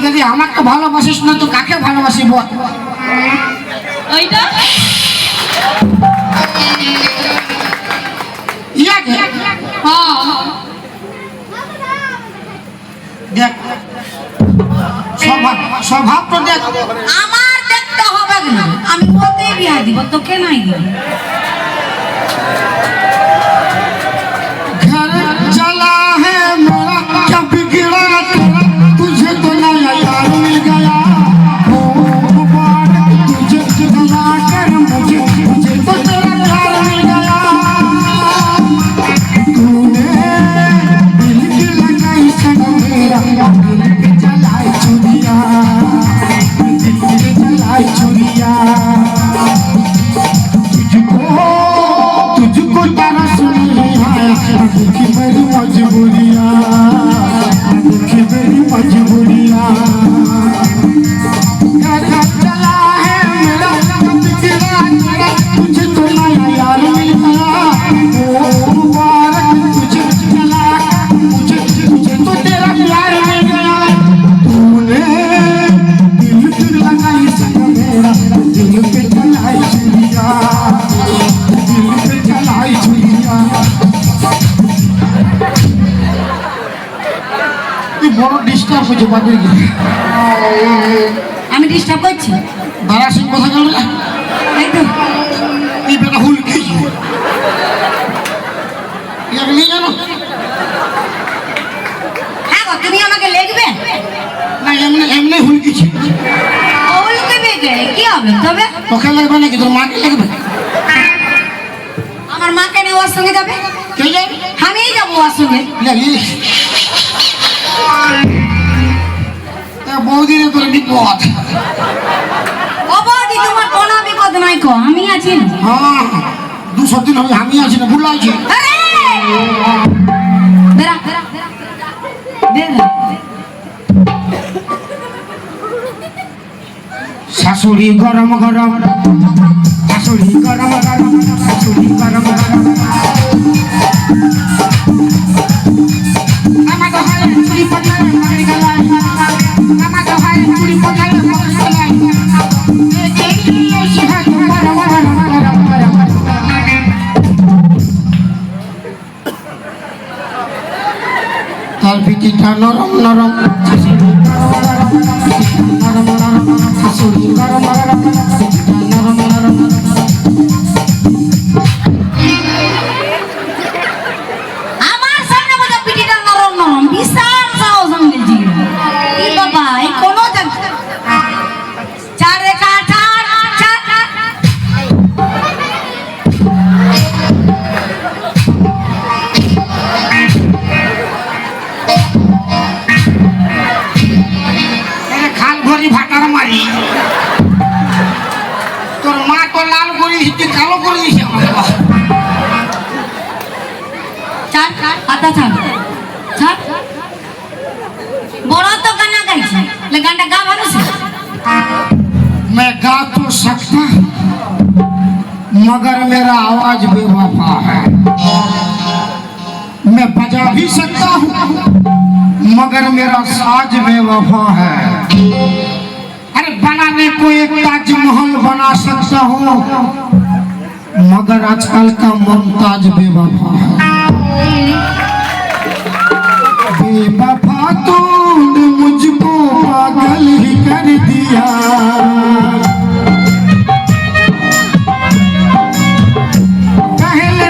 ঠিক আছে আমাকে ভালোবাসিস না তো কাকে ভালোবাসি বল ওইটা ইয়াকে হ্যাঁ দেখ স্বভাব স্বভাব তো দেখ আমার দেখতে হবে না আমি ওকেই বিয়া দিব তোকে নাই দিব घर जला है मेरा क्या बिगड़ा হ্যাঁ গো, তুমি আমাকে লিখবে? না এমনি এমনি বেগে কি হবে তবে? তোকে লাগবে নাকি? তোর মাকে লাগবে আমার মাকে নিয়ে ওর সঙ্গে যাবে? কে যাবে? আমিই যাব ওর সঙ্গে। বৌদিরে তোর বিপদ। ও বৌদি তোমার কোনো বিপদ নাই কো আমি আছি। না। হ্যাঁ দুশো দিন হবে আমি আছি না ভুল আছে। শাশুড়ি গরম গরম শাশুড়ি গরম গরম শাশুড়ি গরম গরম কিঠা নরম নরম নরম নরম নরম নরম आता तो गाना गाई मैं गा तो सकता मगर मेरा आवाज़ बेवफा है। मैं बजा भी सकता हूँ, मगर मेरा साज बेवफा है। अरे बनाने को एक ताजमहल बना सकता हूँ, मगर आजकल का मुमताज़ बेवफा है। बेवफा तूने मुझको पागल ही कर दिया पहले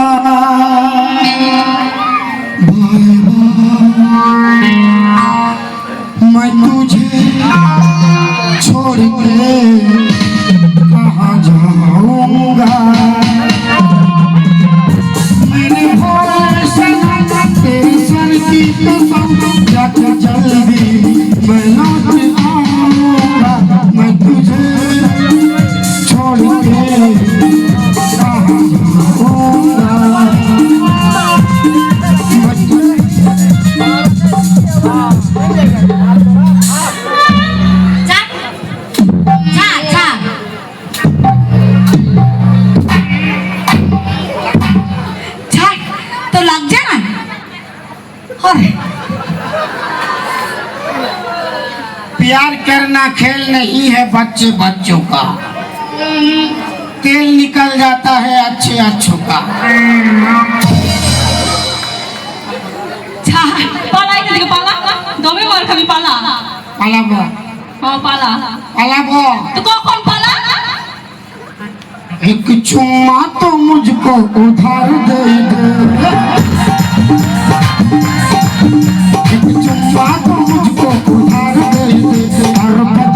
Thank you. है बच्चे बच्चों का तेल निकल जाता है अच्छे अच्छों का छा পালা এখান থেকে পালা দমে মার খাবি পালা পালাবো হ্যাঁ পালা পালাবো তো কখন পালা एक चुम्मा तो मुझको उधार दे दे एक चुम्मा तो मुझको उधार दे दे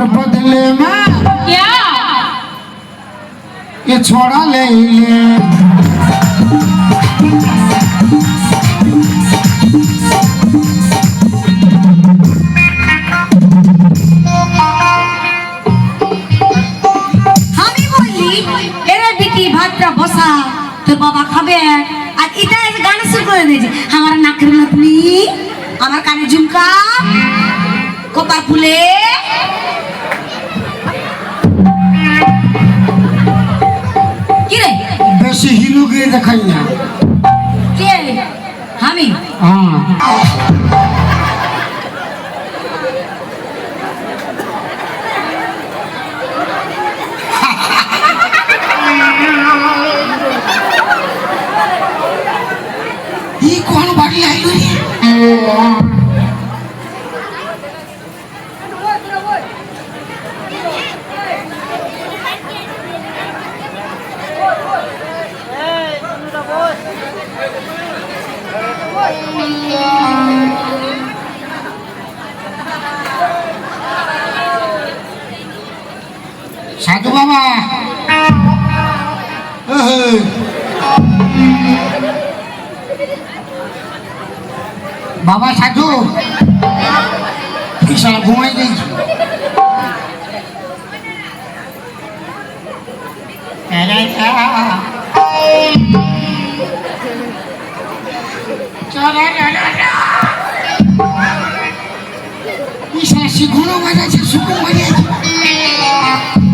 बदले में क्या ये छोड़ा ले ले আমি বললি এরে বিটি ভাতটা বসা তোর বাবা খাবে আর এটা এসে গান শুরু করে দিয়েছে আমার নাকের নতনি আমার কানে ঝুমকা কপার ফুলে ঢুকিয়ে দেখাই না কে? আমি? হ্যাঁ। 이 코는 발이 아니거든. বাবা সাধু কি সারা ঘুমাই গেছি শিখুনো বাজাচ্ছে শুকুন বাজাচ্ছে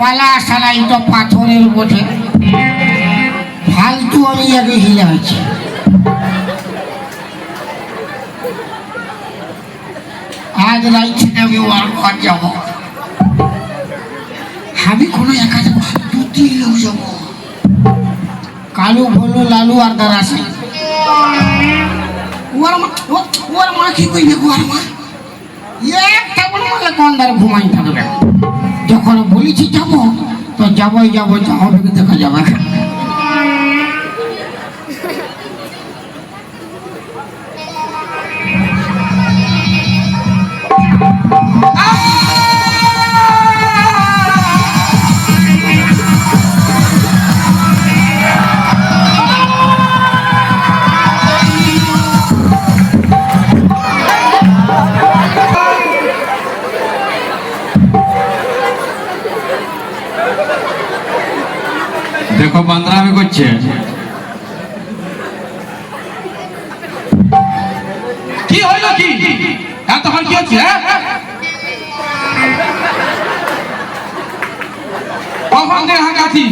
পালা সালাই তো পাথরের বোঝে। ফালতু আমি আগে হিলে আছি আজ থেকে আমি ওর ঘর যাব। আমি কোনো একা যাব দু তিন লোক যাব। কালু ভলু লালু আর দারাসি ওর মা ও- ওর মা কি কইবে ওর মা? একটা বলে কোন ঘুমাই থাকবে বলেছি যাব তো যাবই যাব যা হবে দেখা যাবে? দেখো করছে কি হইল কি? এতক্ষণ কি হচ্ছে হ্যাঁ? কখন থেকে হাঁকাছি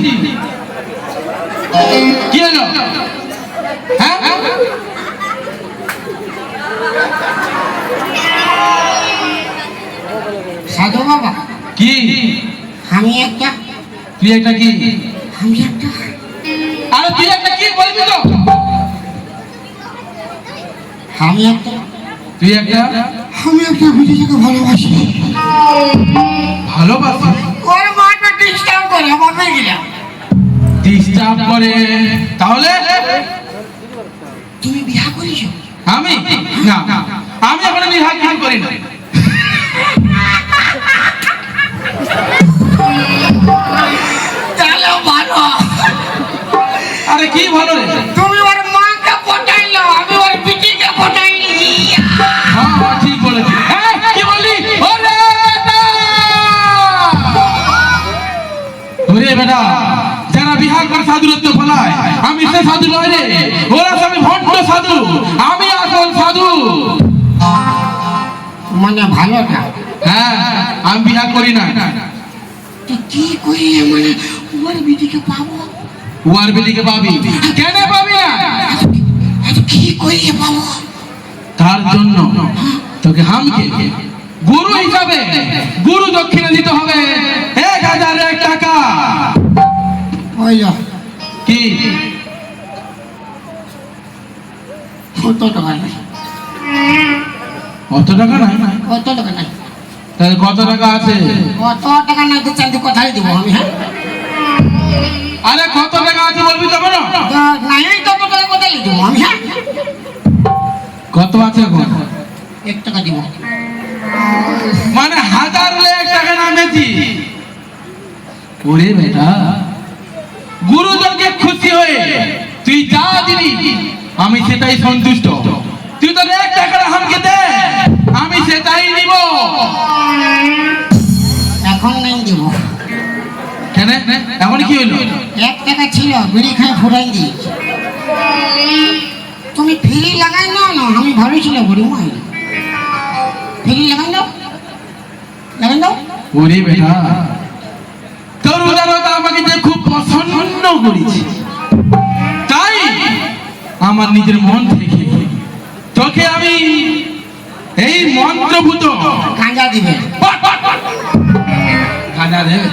কি হলো? হ্যাঁ? সাধু বাবা কি? আমি একটা তুই একটা কি? আমি একটা আমি একটা তুই একটা? আমি একটা বিদেশকে ভালোবাসি। ভালোবাসি? ওর মাটা ডিস্টার্ব করে আমার হয়ে ডিস্টার্ব করে। তাহলে? তুমি বিয়া করেছ? আমি? না। আমি এখন বিহার কিছু করি না। তাহলে ভালো। আরে কি ভালো রে? তুমি ফলায়। আমি সে সাধু নয় রে। ওরা ভণ্ড সাধু। আমি আসল সাধু। মানে ভালো না? হ্যাঁ আমি বিহা করি না। কি করি মানে? ওর বিটিকে পাবো? উয়ার বেলিকে পাবি। কেন পাবি না? কি করি পাবো? তার জন্য তোকে হামকে গুরু হিসাবে গুরু দক্ষিণা দিতে হবে। এক হাজার এক টাকা। কি? কত টাকা নাই? কত টাকা নাই? কত টাকা নাই? তাহলে কত টাকা আছে? কত টাকা নাই তো চাঁদি কোথায় দিব আমি হ্যাঁ? আরে কত টাকা আছে বলবি তো নাই কত টাকা কোথায় দিব আমি হ্যাঁ? কত আছে এখন? এক টাকা দিব। মানে হাজার লেখ টাকা নামেছি ওরে বেটা। গুরুজনকে খুশি হয়ে তুই যা দিবি আমি সেটাই সন্তুষ্ট। তুই তো এক টাকাটা আমাকে দে আমি সেটাই নিব। এখন নাই দিব। কেন? এখন কি হইল এক টাকা ছিল বিড়ি খাই ফুরাই দিই তুমি ফ্রি লাগাই নাও না আমি ভালোছিল বড়ি মাই। ফ্রি লাগাই নাও। লাগাই নাও। ওরে বেটা তোর উদারতা আমাকে খুব পছন্দ করেছে তাই আমার নিজের মন থেকে তোকে আমি এই মন্ত্রভূত গাঁজা দিবে গাঁজা দেবে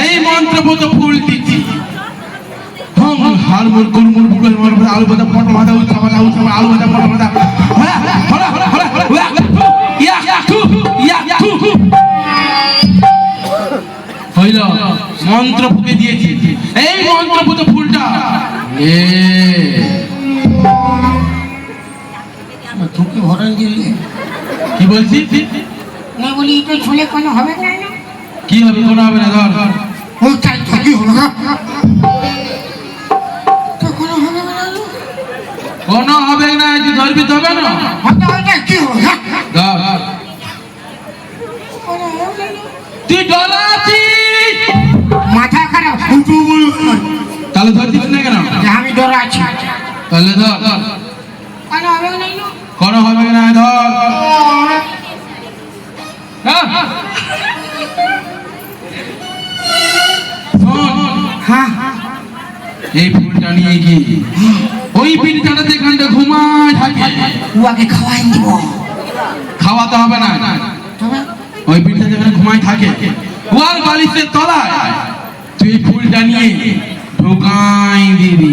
এই মন্ত্রভূত ফুল দিচ্ছি হম কুলমুল বুকুল আলু আলু ভাজা পটল ভাজা হলা হলা হলা হলা হলা ইয়া ইয়া ইয়া হইল মন্ত্র ফুকে দিয়েছি। এই মন্ত্রভূত ফুলটা। এ। ঠুকে ভরাই দিলে? কি বলছিস? না বলি এটা ছুলে কোনো হবে না। কি হবে কোনো হবে না ধর। ও তো কি তো কোনো হবে না কোনো হবে না ধরবি তবে না। কি তাহলে ধরছিস না কেন? আমি ডরা আছি তাহলে ধর। ধর। কোনো হবে না না কোনো হবে না ধর? হ্যাঁ। হ্যাঁ এই ফুলটা নিয়ে গিয়ে। ওই পিঠটাতে যেখানটা ঘুমায় থাকে। উয়াকে খাওয়াই দিব। খাওয়াতে হবে না। ওই পিঠটা যেখানে ঘুমায় থাকে। ওয়ার বালিশের তলায়। তুই ফুলটা নিয়ে ঢোকাই দিবি।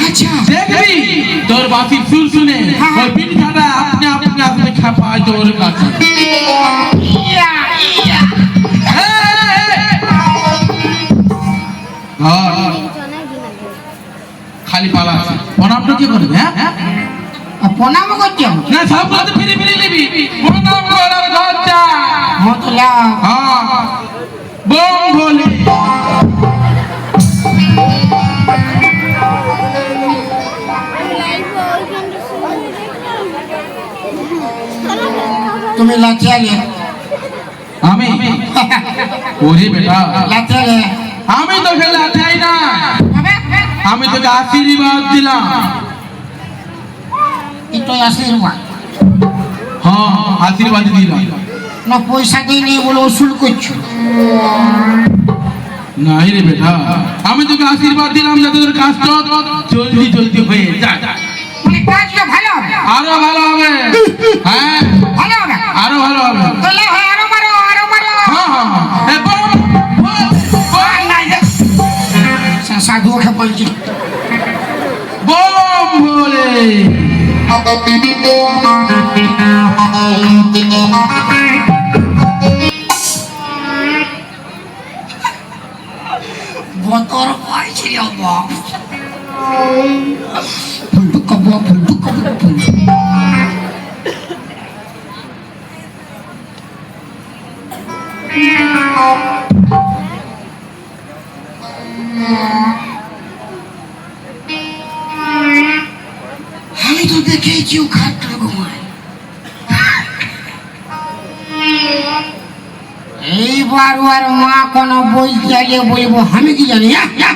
আচ্ছা। দেখবি তোর বাসির সুর শুনে ওই পিঠাটা আপনি আপনি আসলে খাপায় তোর কাছে। ইয়া ইয়া খালি পালা আছে। প্রণামটা কি করবে হ্যাঁ? প্রণাম হবে। না সব তো ফিরে ফিরে নিবি। প্রণাম করার যা মতলা হ্যাঁ বোম ভোলে তুমি লাচিয়ালে আমি? ওরে বেটা। লাচিয়ালে আমি তোকে লাঠাই না। আমি তোকে আশীর্বাদ দিলাম। আশীর্বাদ। হ্যাঁ আশীর্বাদ দিলাম না পয়সা দিয়ে নিয়ে বলে ওসুল করছ। নাই রে বেটা আমি তোকে আশীর্বাদ দিলাম যাতে তোর কাজটা জলদি জলদি হয়ে যায় মানে কাজটা ভালো হবে? আরও ভালো হবে। হ্যাঁ ভালো হবে? আরও ভালো হবে। তাহলে বতর পাইছিল বাপ ফুলটু কব ফুলটু কব ফুলটু আমি এইবার ওর মা কোনো বই চাইলে বলব আমি কি জানি? আহ, আহ।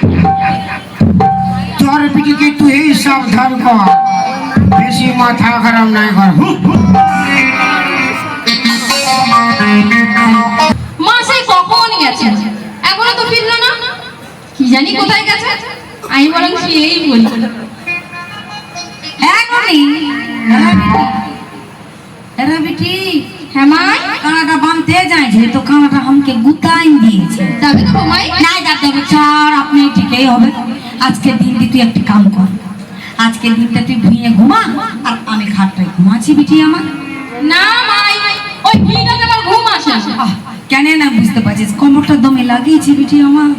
তোর পিটিকে তুই সাবধান কর? বেশি মাথা খারাপ নাই কর মা সেই কখনই গেছে? এখনও তো ফিরলো না? কি জানি কোথায় গেছে? আমি বরং শুয়েই বলি। এখনই এরা হ্যাঁ মা। বাঁধতে যাইছে তো কানাটা আমাকে গুতাই দিয়েছে। যাবে তো বোমাই? না যাতে হবে আপনি ঠিকই হবে। আজকের দিনটি তুই একটা কাম কর। আজকের দিনটা তুই ভুঁয়ে ঘুমা আর আমি খাটটায় ঘুমাচ্ছি বিটি আমার। না মাই ওই ভুঁইটা আমার ঘুম আসে। না। আহ, কেন না বুঝতে পারছিস? কোমরটা দমে লাগিয়েছি বিটি আমার।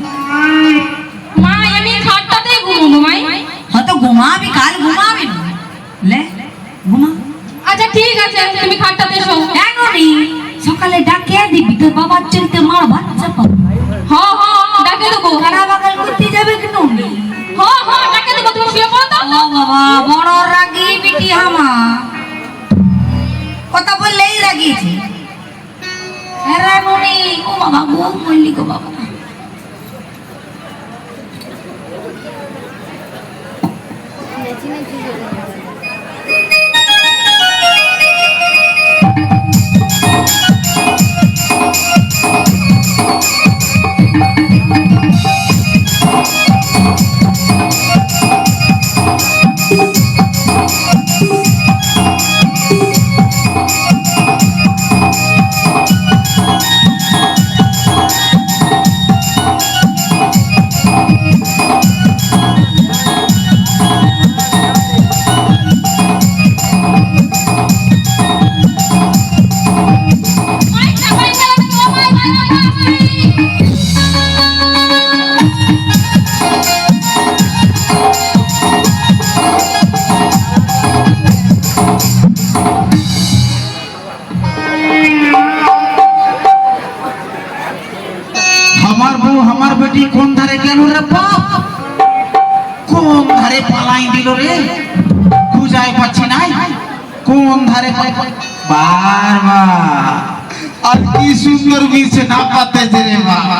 সুন্দর মিছে না পাতেছে রে বাবা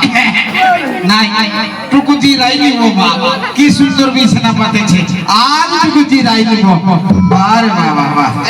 নাই টুকুজি রাইলি ও বাবা কি সুন্দর মিছে না পাতেছে আর টুকুজি রাইলি ও বারে বাবা বাবা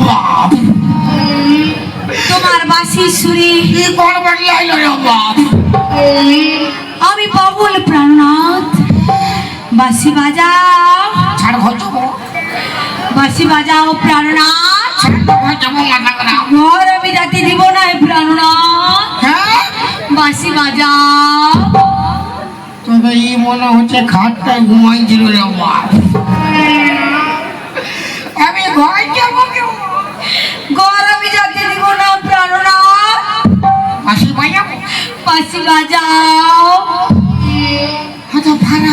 বাপ তোমার বাসি সুরে। কি করবার লাইলো রে বাপ আমি পাগল প্রাণনাথ। বাসি বাজাও। ছাড় বাসি বাজাও প্রাণনাথ। ঘর আমি যাতে দিব না প্রাণনাথ। হ্যাঁ? বাসি বাজাও। তবে এই মনে হচ্ছে খাটটায় ঘুমাইছিল রে বাপ আমি ঘর বাজাও। হয়তো ভাড়া ভাড়া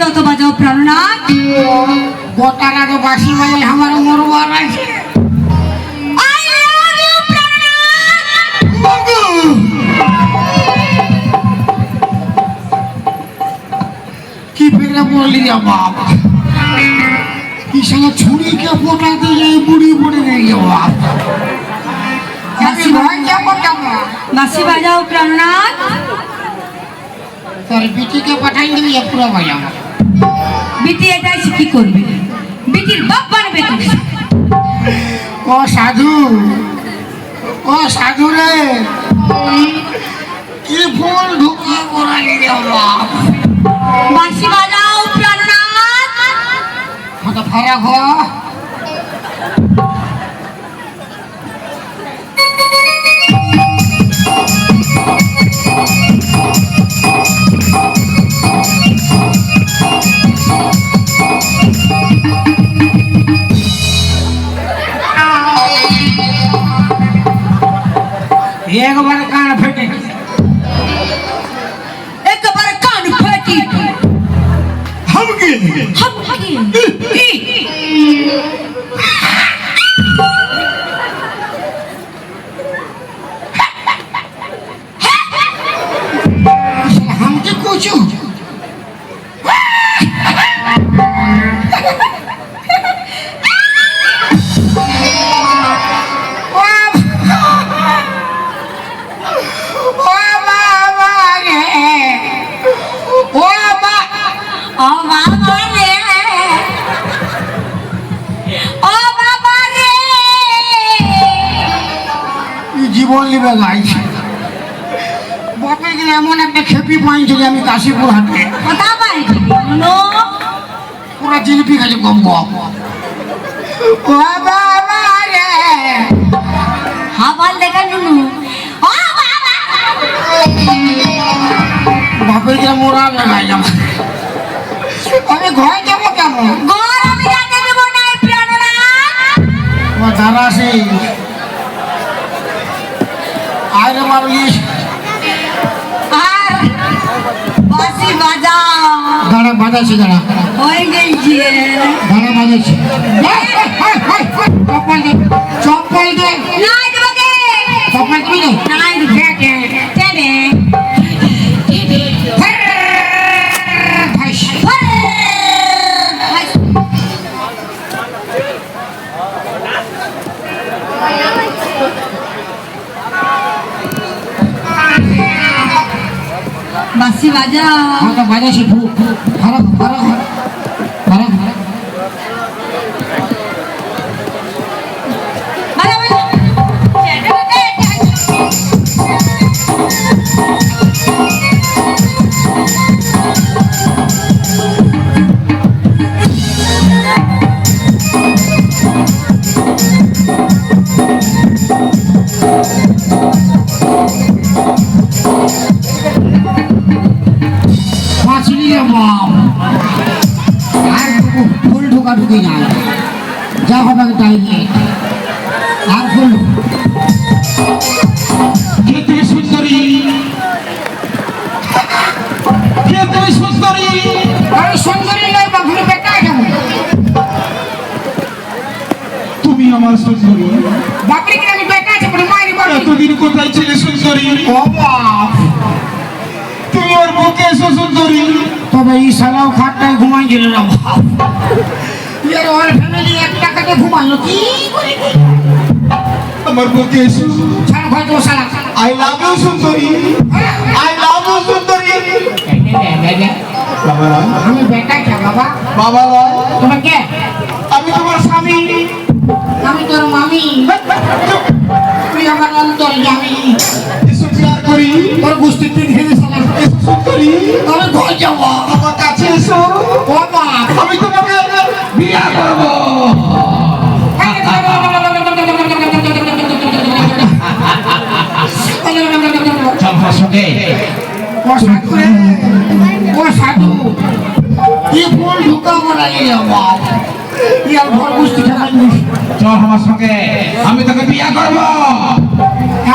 তত বাজাও প্রাণনাথ। গোটা রাতে বাসি বাজাই আমার মরবার আছে। কি ফেলে বললি রে কি ছুরিকে পোটাতে যাই বুড়ি বাসি বাজাও প্রাণনাথ। তোর বিটিকে পাঠাই দিবি পুরো বাজাবো বিটি এটাই সে কি করবে? বিটির বাপ বানবে ও সাধু ও সাধু রে। কি ফুল ঢুকিয়ে পড়ালি রে বাপ। বাসি বাজাও প্রাণনাথ। কত ফারাক হ একবার কান ফেটে একেবারে কান ফাটি হামকে হামকি হামকে কুচু ও বাবা রে ও বাবা রে জীবন নিবে গাইছে বাপে গেলে এমন একটা খেপি পাইছিল আমি কাশীপুর হাটে। কথা নো। জিলিপি খাচ্ছে গম গম। ও বাবা রে। হাবাল দেখা নুনু ও বাবা। বাপে গেলে মোরা লাগাই যাব আমি ঘরে যাব কেমন ঘর আমি যাতে দেব না প্রাণনাথ ও দাদা আরে আর বাসি বাজাও। দাঁড়া বাজাচ্ছি দাঁড়া। হয়ে গেছে। দাঁড়া বাজাচ্ছি। চপ্পল দে চপ্পল দে। নাই দেবকে চপ্পল তুমি দে নাই বাসি বাজাও আমরা বাজাচ্ছি ভু ভাড়া ভাড়া ভাড়া ঢুকা নাই যা হবে তাই নিয়ে আর সুন্দরী সুন্দরী সুন্দরী নয় তুমি আমার সুন্দরী বাপরে কি আমি বেটা আছে বলে মারি বাড়ি এতদিন কোথায় ছিলে সুন্দরী ও বাপ তুমি ওর বুকে এসো সুন্দরী তবে এই সালাও খাটটায় ঘুমাইছিল না বাপ ইয়ার ওর ফ্যামিলি এক টাকাতে ঘুমাইলো কি? করে? আমার বুকে এসো। ছাড় তো আই লাভ ইউ সুন্দরী। আই লাভ ইউ সুন্দরী। বাবা আমি বেটা কে বাবা? বাবা কে? আমি তোমার স্বামী। আমি তোর মামি। তুই আমার অন্তর জামি করি। তোর গুষ্টি তিন খেলে সালা সুন্দরী। আমি ঘর যাব আমার কাছে এসো। আমি তোমাকে বিয়া করব। ও সাধু ও সাধু কি ফুল ঢুকা মরা রে বাপ ইয়ার ঘর গুষ্টি খাবার চল আমার সঙ্গে। আমি তোকে বিয়া করব।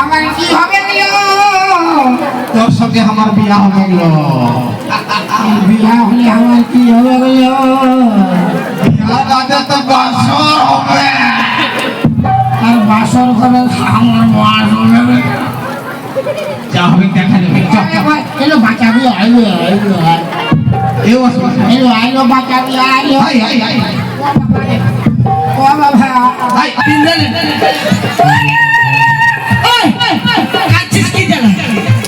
আমার কি হবে তোর সঙ্গে আমার বিয়া হবে বিয়া হলে আমার কি হবে দাদাতে তো বাসর হবে আর বাসর করে আমার মার হবে যা হবে দেখা যাবে এলো বাঁচাবি আইলো আইলো এলো এলো আইলো বাঁচাবি আইলো আই আই আই ও বাবা আই তিন দিন আই আই আই আই আই আই আই আই আই